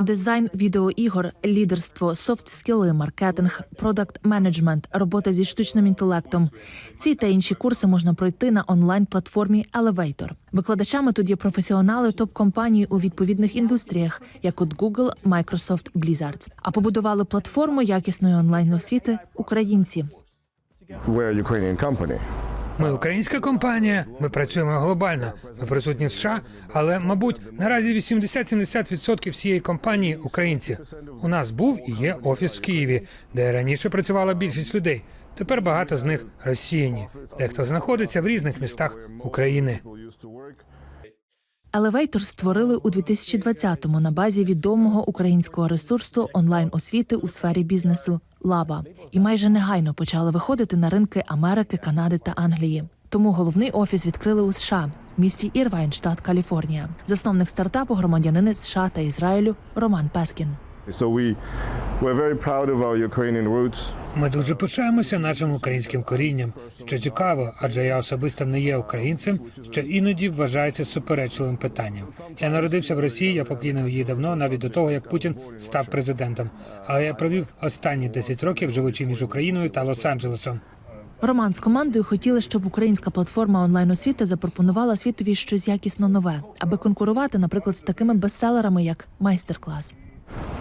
Дизайн відеоігор, лідерство, софт-скіли, маркетинг, продакт менеджмент, робота зі штучним інтелектом. Ці та інші курси можна пройти на онлайн-платформі Elevator. Викладачами тут є професіонали топ-компаній у відповідних індустріях, як от Google, Microsoft, Blizzard. А побудували платформу якісної онлайн освіти українці. We're a Ukrainian company. Ми українська компанія, ми працюємо глобально. Ми присутні в США, але, мабуть, наразі 80-70% всієї компанії українці. У нас був і є офіс в Києві, де раніше працювала більшість людей. Тепер багато з них росіяні Дехто знаходиться в різних містах України. Elevator створили у 2020-му на базі відомого українського ресурсу онлайн освіти у сфері бізнесу Лаба і майже негайно почали виходити на ринки Америки, Канади та Англії. Тому головний офіс відкрили у США, в місті Ірвайн, штат Каліфорнія. Засновник стартапу громадянини США та Ізраїлю Роман Пескін. So we we're very proud of our Ukrainian roots. Ми дуже пишаємося нашим українським корінням, що цікаво, адже я особисто не є українцем, що іноді вважається суперечливим питанням. Я народився в Росії, я покинув її давно, навіть до того, як Путін став президентом. Але я провів останні 10 років, живучи між Україною та Лос-Анджелесом. Роман з командою хотіли, щоб українська платформа онлайн освіти запропонувала світові щось якісно нове, аби конкурувати, наприклад, з такими бестселерами, як майстер-клас.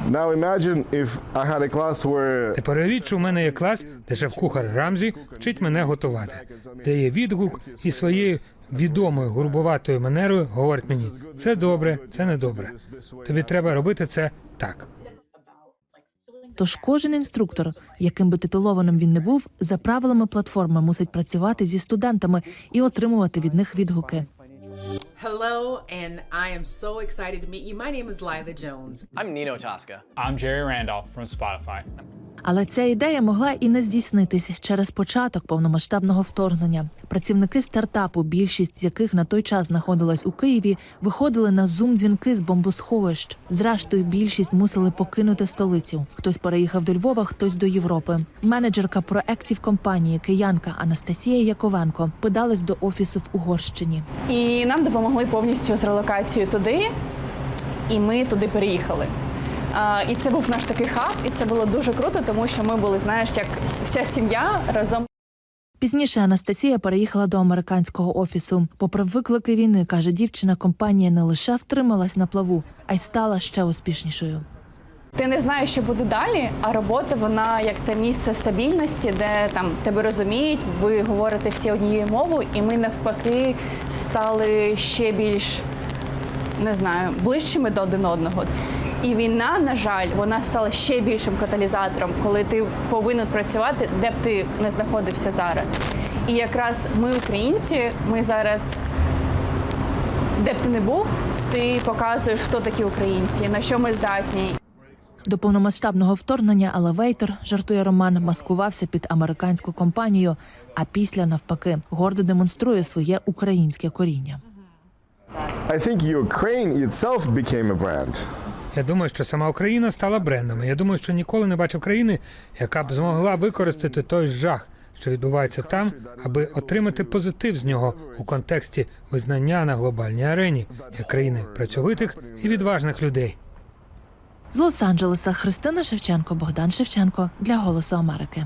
Now imagine if I had a class where Тепер уявіть, що у мене є клас, де шеф-кухар Рамзі вчить мене готувати, де є відгук і своєю відомою грубуватою манерою говорить мені: це добре, це не добре. Тобі треба робити це так. Тож кожен інструктор, яким би титулованим він не був, за правилами платформи мусить працювати зі студентами і отримувати від них відгуки. Hello, and I am so excited to meet you. My name is Lila Jones. I'm Nino Tosca. I'm Jerry Randolph from Spotify. Але ця ідея могла і не здійснитись через початок повномасштабного вторгнення. Працівники стартапу, більшість яких на той час знаходилась у Києві, виходили на зум-дзвінки з бомбосховищ. Зрештою, більшість мусили покинути столицю. Хтось переїхав до Львова, хтось до Європи. Менеджерка проектів компанії киянка Анастасія Яковенко подалась до офісу в Угорщині. І нам допомогли повністю з релокацією туди, і ми туди переїхали. І це був наш такий хаб, і це було дуже круто, тому що ми були, знаєш, як вся сім'я разом. Пізніше Анастасія переїхала до американського офісу. Попри виклики війни, каже дівчина, компанія не лише втрималась на плаву, а й стала ще успішнішою. Ти не знаєш, що буде далі, а робота вона як те місце стабільності, де там тебе розуміють, ви говорите всі однією мовою, і ми навпаки стали ще більш не знаю, ближчими до один одного. І війна, на жаль, вона стала ще більшим каталізатором, коли ти повинен працювати, де б ти не знаходився зараз. І якраз ми, українці, ми зараз, де б ти не був, ти показуєш, хто такі українці, на що ми здатні. До повномасштабного вторгнення Елевейтор, жартує Роман, маскувався під американську компанію, а після навпаки гордо демонструє своє українське коріння. I think Ukraine itself became a brand. Я думаю, що сама Україна стала брендом. Я думаю, що ніколи не бачив країни, яка б змогла використати той жах, що відбувається там, аби отримати позитив з нього у контексті визнання на глобальній арені як країни працьовитих і відважних людей. З Лос-Анджелеса Христина Шевченко, Богдан Шевченко для Голосу Америки.